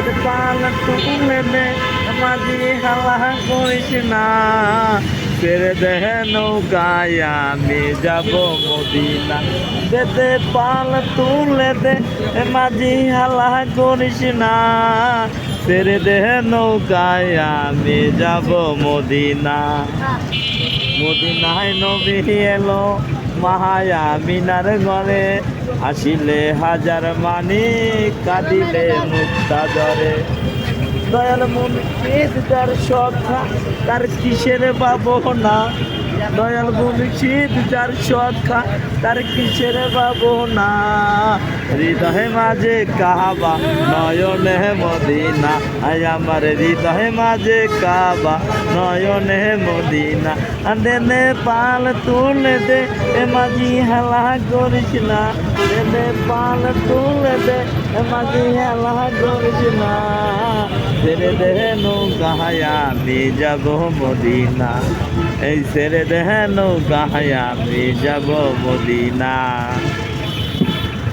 যদি পাল তুলে দে মাঝি হালা করিস না। ছেড়ে দে নৌকায় আমি যাব মদিনা। যেতে পাল তুলে দে মাঝি হালা করিস না। ছেড়ে দে নৌকায় আমি যাব মদিনা। মদিনায় নবী এলো। মাহায়া মিনার ঘরে আসিলে হাজার মানি কাঁদিলে মুক্তা ধরে দয়াল তার সখা তার কিসের না দয়াল মুর্শিদ যার সখা তার কিসের না হৃদয় মাঝে কাহাবা নয়নে মদিনা। আয় আমার হৃদয় মাঝে কাবা, নয়নে মদিনা। দেনে পাল তুলে দে, এ মাঝি হেলা করিস না। দেনে পাল তুলে দে, এ মাঝি হেলা করিস না। ছেড়ে দেহে নৌকা হায়া যাব মদিনা। এই ছেড়ে দেহে নৌকা হায়া যাব মদিনা।